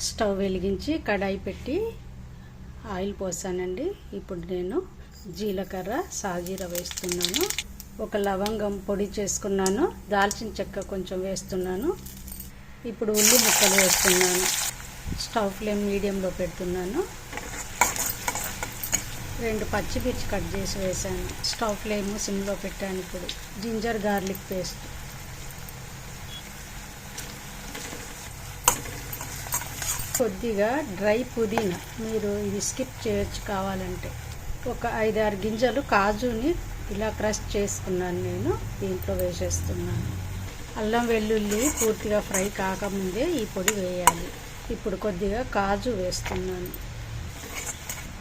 Stove వెలిగించి కడాయి పెట్టి oil పోసానండి. ఇప్పుడు నేను జీలకర్ర సాజీర వేస్తున్నాను. ఒక లవంగం పొడి చేసుకున్నాను. దాల్చిన చెక్క కొంచెం వేస్తున్నాను. ఇప్పుడు ఉల్లి ముక్కలు వేస్తున్నాను. స్టవ్ ఫ్లేమ్ మీడియంలో పెడుతున్నాను. రెండు పచ్చిమిర్చి కట్ చేసి వేసాను స్టవ్ ఫ్లేమ్ సిమ్లో పెట్టాను ఇప్పుడు. Ginger garlic paste. కొద్దిగా డ్రై పుదీనా మీరు ఇది స్కిప్ చేయొచ్చు కావాలంటే. ఒక ఐదారు గింజలు కాజుని ఇలా క్రష్ చేసుకున్నాను నేను దీంట్లో వేసేస్తున్నాను. అల్లం వెల్లుల్లి పూర్తిగా ఫ్రై కాకముందే ఈ పొడి వేయాలి. ఇప్పుడు కొద్దిగా కాజు వేస్తున్నాను.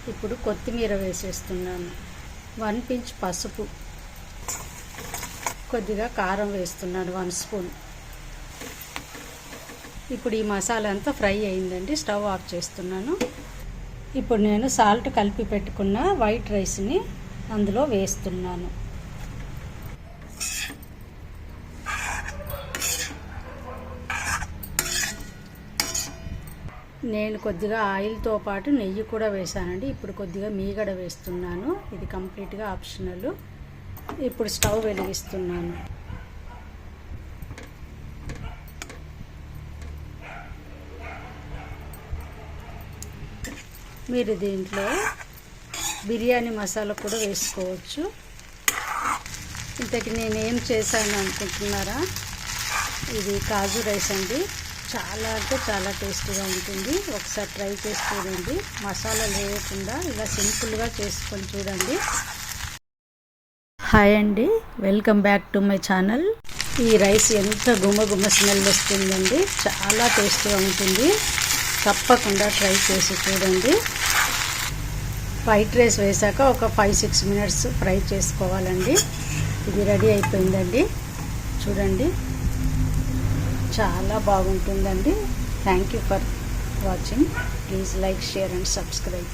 ఇప్పుడు కొత్తిమీర వేసేస్తున్నాను. వన్ పించ్ పసుపు. కొద్దిగా కారం వేస్తున్నాను వన్ స్పూన్. ఇప్పుడు ఈ మసాలా అంతా ఫ్రై అయిందండి స్టవ్ ఆఫ్ చేస్తున్నాను. ఇప్పుడు నేను సాల్ట్ కలిపి పెట్టుకున్న వైట్ రైస్ని అందులో వేస్తున్నాను. నేను కొద్దిగా ఆయిల్తో పాటు నెయ్యి కూడా వేసానండి ఇప్పుడు కొద్దిగా మీగడ వేస్తున్నాను. ఇది కంప్లీట్గా ఆప్షనల్. ఇప్పుడు స్టవ్ వెలిగిస్తున్నాను. మీరు దీంట్లో బిర్యానీ మసాలా కూడా వేసుకోవచ్చు. ఇంతకి నేను ఏం చేశాను అనుకుంటున్నారా? ఇది కాజు రైస్ అండి. చాలా అంటే చాలా టేస్టీగా ఉంటుంది. ఒకసారి ట్రై చేసి చూడండి. మసాలా లేకుండా ఇలా సింపుల్గా చేసుకొని చూడండి. హాయ్ అండి. Welcome back to my channel. ఈ రైస్ ఎంత గుమ్మ గుమ్మ స్మెల్ వస్తుందండి. చాలా టేస్టీగా ఉంటుంది. తప్పకుండా ట్రై చేసి చూడండి. వైట్ రైస్ వేసాక ఒక ఫైవ్ సిక్స్ మినిట్స్ ఫ్రై చేసుకోవాలండి. ఇది రెడీ అయిపోయిందండి. చూడండి. చాలా బాగుంటుందండి. Thank you for watching please like share and subscribe